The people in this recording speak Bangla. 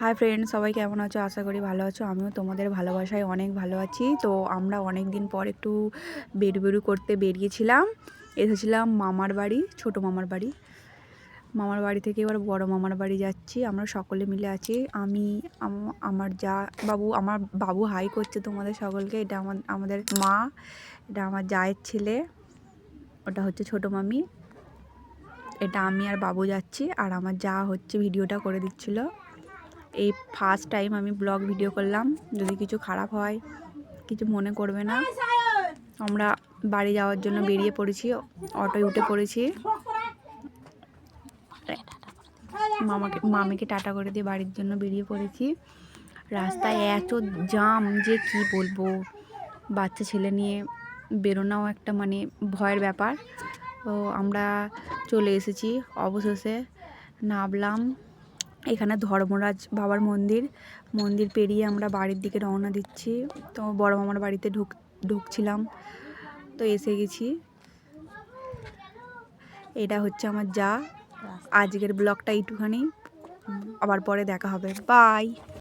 হাই ফ্রেন্ড সবাই কেমন আছো? আশা করি ভালো আছো। আমিও তোমাদের ভালোবাসায় অনেক ভালো আছি। তো আমরা অনেক দিন পর একটু বেরু বেরু করতে বেরিয়েছিলাম। এসেছিলাম মামার বাড়ি, ছোট মামার বাড়ি। মামার বাড়ি থেকে এবার বড় মামার বাড়ি যাচ্ছি। আমরা সকলে মিলে আছি। আমি আমার যা বাবু, আমার বাবু হাই করছে তোমাদের সকলকে। এটা আমার আমাদের মা, এটা আমার জায়ের ছেলে। ওটা হচ্ছে ছোট মামি। এটা আমি আর বাবু যাচ্ছি। আর আমার যা হচ্ছে ভিডিওটা করে দিচ্ছিল। এই ফার্স্ট টাইম আমি ব্লগ ভিডিও করলাম। যদি কিছু খারাপ হয়, কিছু মনে করবে না। আমরা বাড়ি যাওয়ার জন্য বেরিয়ে পড়েছি অটোয় উঠে পড়েছি। মামাকে, মামিকে টাটা করে দিয়ে বাড়ির জন্য বেরিয়ে পড়েছি। রাস্তায় এত জাম যে কি বলব? বাচ্চা ছেলে নিয়ে বেরোনাও একটা মানে ভয়ের ব্যাপার। তো আমরা চলে এসেছি অবশেষে, নামলাম। এখানে ধর্মরাজ বাবার মন্দির। মন্দির পেরিয়ে আমরা বাড়ির দিকে রওনা দিচ্ছি। তো বড় মামার বাড়িতে ঢুক ঢুকছিলাম। তো এসে গেছি। এটা হচ্ছে আমার যা। আজকের ব্লগটা এইটুখানি। আবার পরে দেখা হবে। বাই।